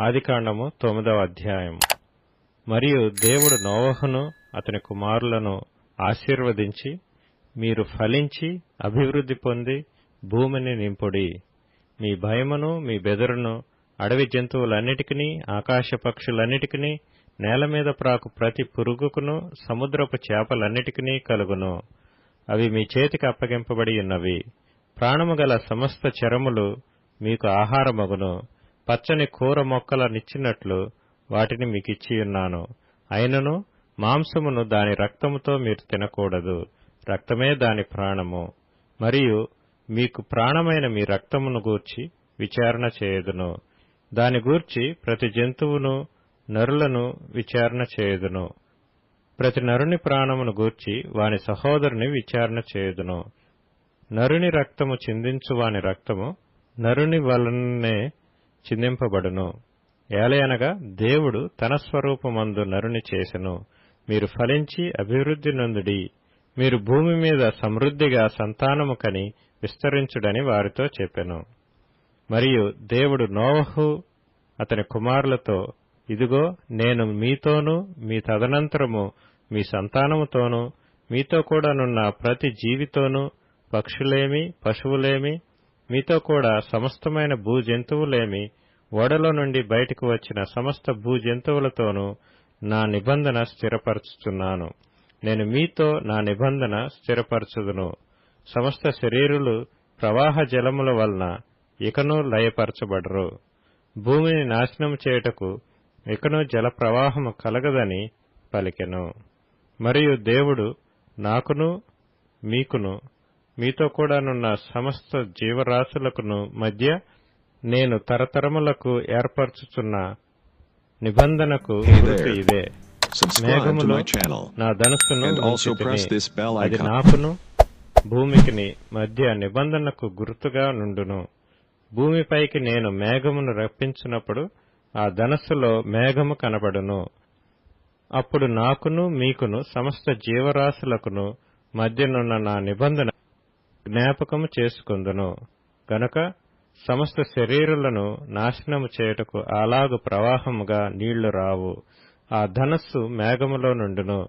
ఆదికాండము తొమ్మిదవ అధ్యాయం మరియు దేవుడు నోవహును అతని కుమారులను ఆశీర్వదించి మీరు ఫలించి అభివృద్ధి పొంది భూమిని నింపుడి. మీ భయమును మీ బెదరును అడవి జంతువులన్నిటికీ ఆకాశ పక్షులన్నిటికీ నేల మీద ప్రాకు ప్రతి పురుగుకును సముద్రపు చేపలన్నిటికీ కలుగును. అవి మీ చేతికి అప్పగింపబడి ఉన్నవి. ప్రాణము గల సమస్త చరములు మీకు ఆహారమగును. పచ్చని కూర మొక్కలనిచ్చినట్లు వాటిని మీకిచ్చి ఉన్నాను. అయినను మాంసమును దాని రక్తముతో మీరు తినకూడదు. రక్తమే దాని ప్రాణము. మరియు మీకు ప్రాణమైన మీ రక్తమును గూర్చి విచారణ చేయుదును. దాని గూర్చి ప్రతి జంతువును నరులను విచారణ చేయుదును. ప్రతి నరుని ప్రాణమును గూర్చి వాని సహోదరుని విచారణ చేయుదును. నరుని రక్తము చిందించు వాని రక్తము నరుని వలననే చిందింపబడును. ఏలయనగా దేవుడు తన స్వరూపమందు నరుని చేసెను. మీరు ఫలించి అభివృద్ధి నొందుడి. మీరు భూమి మీద సమృద్ధిగా సంతానము కని విస్తరించుడని వారితో చెప్పెను. మరియు దేవుడు నోవహు అతని కుమారులతో ఇదిగో నేను మీతోనూ మీ తదనంతరము మీ సంతానముతోనూ మీతో కూడానున్న ప్రతి జీవితోనూ పక్షులేమి పశువులేమి మీతో కూడా సమస్తమైన భూజంతువులేమి ఓడలో నుండి బయటకు వచ్చిన సమస్త భూజంతువులతోనూ నా నిబంధన స్థిరపరచుతున్నాను నేను మీతో నా నిబంధన స్థిరపరచుదును. సమస్త శరీరులు ప్రవాహ జలముల వలన ఇకను లయపరచబడరు. భూమిని నాశనం చేయుటకు ఇకను జల ప్రవాహము కలగదని పలికెను. మరియు దేవుడు నాకును మీకును మీతో కూడానున్న సమస్త జీవరాశులకును మధ్య నేను తరతరములకు ఏర్పరచుచున్న నిబంధనకు. ఇదే మేఘములో నా ధనుస్సును అది. నాకును భూమికిని మధ్య నిబంధనకు గుర్తుగా నుండును భూమిపైకి నేను మేఘమును రప్పించినప్పుడు ఆ ధనస్సులో మేఘము కనబడును అప్పుడు నాకును మీకును సమస్త జీవరాశులకును మధ్యనున్న నా నిబంధన జ్ఞాపకము చేసుకుందును. గనక సమస్త శరీరులను నాశనము చేయుటకు అలాగు ప్రవాహముగా నీళ్ళు రావు. ఆ ధనస్సు మేఘములో నుండును.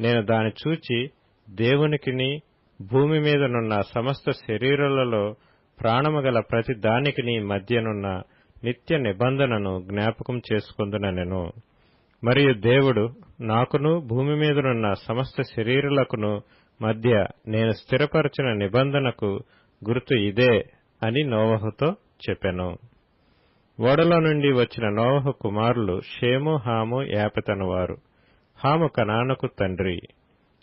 నేను దాని చూచి దేవునికిని భూమి మీదనున్న సమస్త శరీరులలో ప్రాణము గల ప్రతి దానికిని మధ్యనున్న నిత్య నిబంధనను జ్ఞాపకం చేసుకుందునెను మరియు దేవుడు నాకును భూమి మీదనున్న సమస్త శరీరులకును మధ్య నేను స్థిరపరచిన నిబంధనకు గుర్తు ఇదే అని నోవహుతో చెప్పెను. ఓడలో నుండి వచ్చిన నోవహు కుమారులు షేము హాము యాపతనవారు. హాము కనానకు తండ్రి.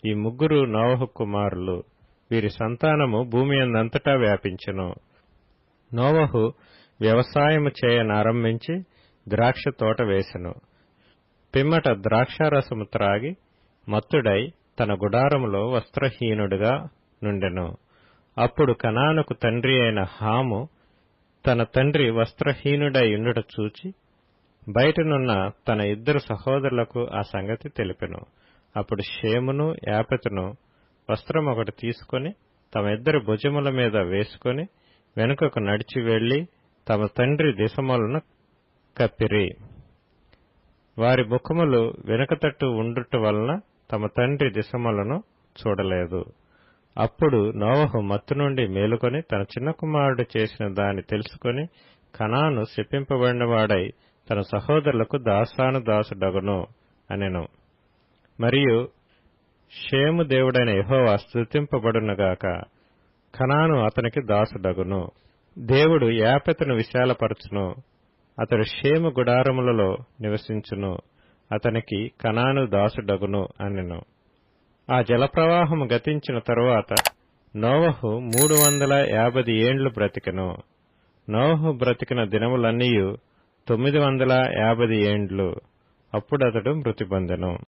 ఈ ముగ్గురు నోవహు కుమారులు వీరి సంతానము భూమి అందంతటా వ్యాపించెను. నోవహు వ్యవసాయము చేయనారంభించి ద్రాక్ష తోట వేసెను. పిమ్మట ద్రాక్షారసము త్రాగి మత్తుడై తన గుడారములో వస్త్రహీనుడుగా నుండెను. అప్పుడు కనానుకు తండ్రి అయిన హాము తన తండ్రి వస్త్రహీనుడై ఉండుట చూచి బయటనున్న తన ఇద్దరు సహోదరులకు ఆ సంగతి తెలిపెను. అప్పుడు షేమును యాపెతును వస్త్రం ఒకటి తీసుకొని తమ ఇద్దరి భుజముల మీద వేసుకొని వెనుకకు నడిచి వెళ్ళి తమ తండ్రి దిశములను కప్పిరి. వారి ముఖములు వెనుకతట్టు ఉండుట వలన తమ తండ్రి దిశమలను చూడలేదు. అప్పుడు నోవహు మత్తు నుండి మేలుకొని తన చిన్న కుమారుడు చేసిన దాన్ని తెలుసుకొని కణాను శపింపబడినవాడై తన సహోదరులకు దాసాను దాసుడగును అనెను. మరియు షేము దేవుడైన యహోవా స్తుతింపబడునుగాక. కణాను అతనికి దాసుడగును. దేవుడు యాపెతను విశాలపరచును. అతడు షేము గుడారములలో నివసించును. అతనికి కనాను దాసుడగును అనెను. ఆ జలప్రవాహము గతించిన తరువాత నోవహు మూడు వందల యాభై ఏండ్లు బ్రతికెను. నోవహు బ్రతికిన దినములన్నీయు తొమ్మిది వందల యాభై ఏండ్లు. అప్పుడతడు మృతి పొందెను.